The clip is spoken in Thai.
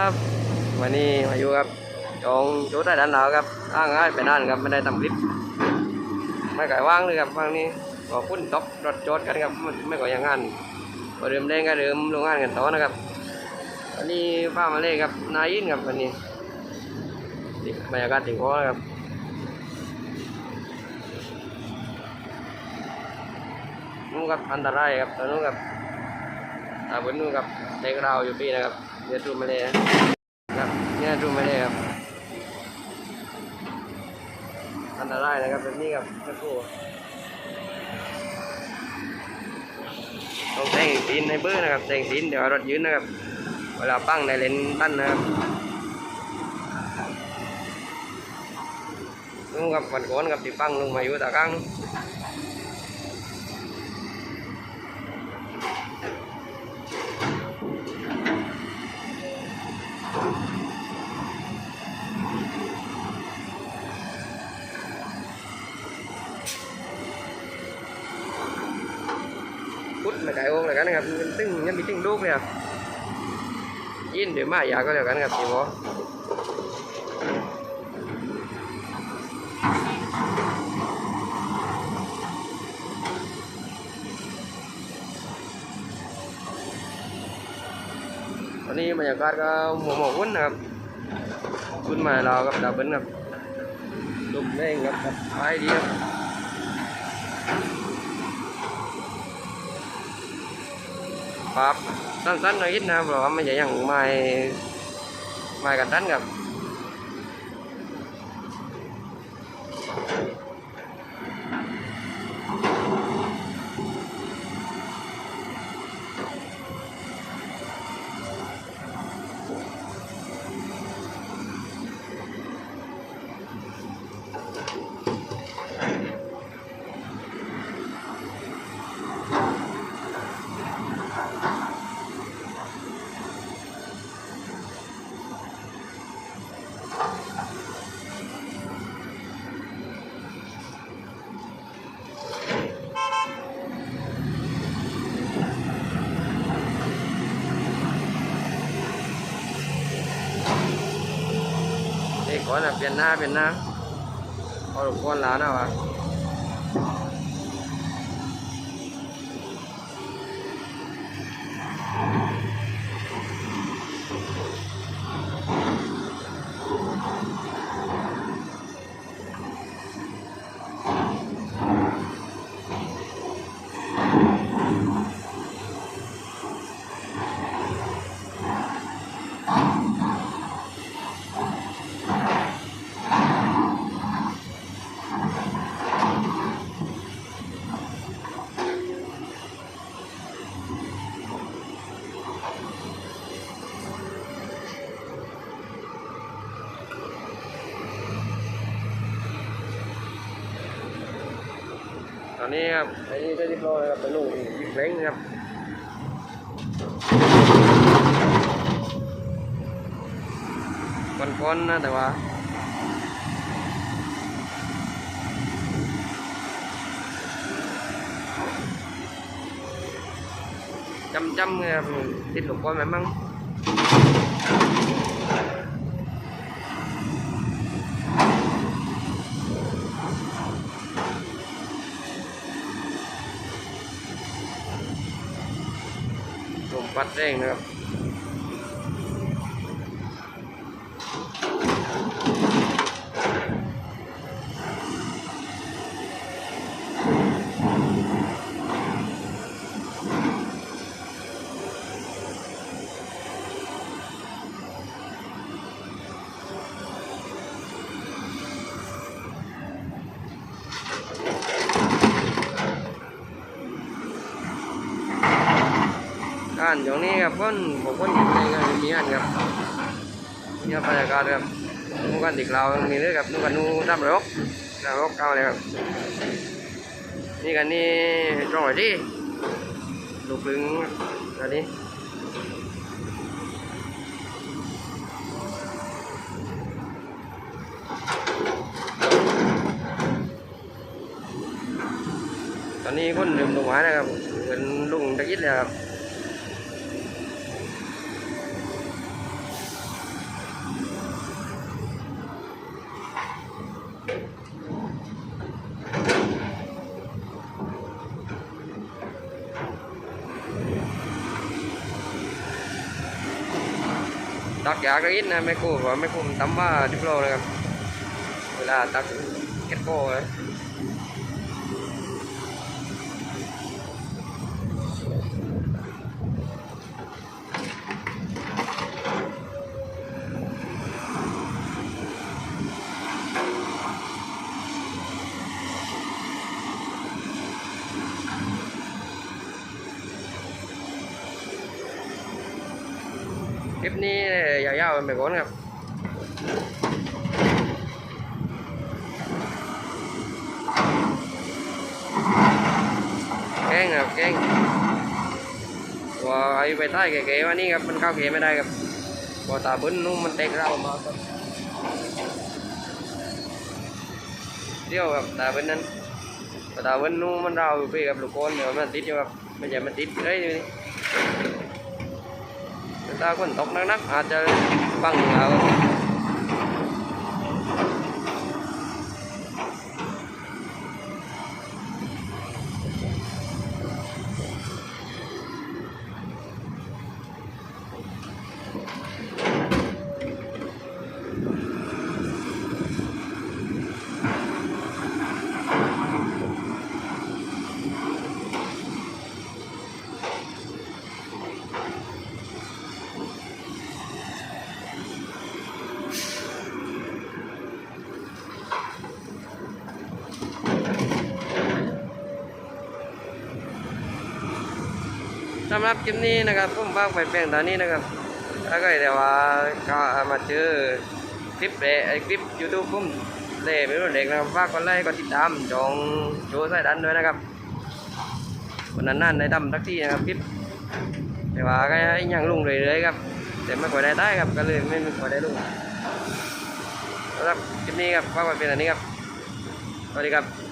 ครับวันนี้มาอยู่ครับจองโจทย์ได้ด้านหลังครับอ้างง่ายไปด้านครับไม่ได้ทำคลิปไม่ก่ว่างเลยครับว่างนี้ก็คุ้นตกรถโจทย์กันครับมันไม่ก่อย่างงานพอเริ่มเล่นก็เริ่มลงงานกันต่อนะครับวันนี้ป้ามาเล่ครับนายยินครับวันนี้บรรยากาศถึงพอครับนู่นครับอันตรายครับตอนนู้นครับอาบนนู่นครับเด็กเราอยู่ปีนะครับ เนี่ยดูมาเลยนะครับเนี่ยดูมาเลยครับอันตรายนะครับแบบนี้ครับสักครู่ต้องแต่งตีนในเบื้อนะครับแต่งตีนเดี๋ยวรถยืนนะครับ เวลาปั้งในเลนตั้นนะครับนู่นครับวันก่อนครับที่ปั้งลงมาอยู่ตะกั่งายโองเลยกันนะครับมันตึ้งยังมีตึ้งลูกเลยครับยิดี๋ยวมาอยากก็เดียวกันครับพี่หอตอนนี้บรรยากาศก็หมวหมอกวุ้นนะครับวุ้นมาเราครับดาวเบิ้ลครับลุมแรงครับไปดีครับ ครับสั้นๆหน่อยนิดนะครับเพราะว่าไม่ใช่อย่างไม่ไม่กันตันครับ คนเปลี่ยนหน้าเปลี่ยนหน้าพอหลบก้อนล้านนะวะ นะครับอ้นี่ได้เรียบร้อครับเป็นลูกยิงเล้งนะครับก้อนๆนะแต่ว่าจำจำไงครับติดหลูกก้อนไหมมั่ง วัดแรงนะครับ การตรงนี้ครับคนผมคนอยู่ในงานมีงานครับนี่บรรยากาศครับนู่นกันติดเรามีเรื่องครับนู่นกันนู่นรับรกรับรกเอาเลยครับนี่กันนี่ตรงไหนที่ลูกลึงอันนี้ตอนนี้คนเดิมลงมานะครับเป็นลุงตะกี้เลยครับ ตักยากได้ยินนะไม่กู้ว่าไม่กู้ตั้มว่าดิบโลนะครับเวลาตักเก็ตโก้เล ยาวๆไปก่อนครับแกงครับแกงว่าไอ้ไปใต้แก่ๆวันนี้ครับมันเข้าเกไม่ได้ครับพอตาบึ้นนุ่มมันเตกเรามาครับเดี่ยวครับตาบึ้นนั้นตาบึ้นนุ่มมันเราไปกับลูกคนเดี๋ยวมันติดอยู่ครับม่ใช่มันติดเลยนี่ ถ้าคนตกนักๆอาจจะบังเอาำหรับคลิปนี้นะครับผมบ้างไปเพียงตอนนี้นะครับถ้าเกิดแต่ว่าก็มาเจอคลิปเละไอคลิปยูทูบผมเล่ไม่รู้เด็กนะครับฝากกดไลค์กดติดตามจองโจใส่ดันด้วยนะครับวันนั้นนั่นได้ดำทักที่นะครับคลิปแต่ว่าก็ยังลุงเรื่อยๆครับแต่ไม่ค่อยได้ได้ครับก็เลยไม่ไม่ค่อยได้ลุงสำหรับคลิปนี้ครับฝากไว้เพียงตอนนี้ครับสวัสดีครับ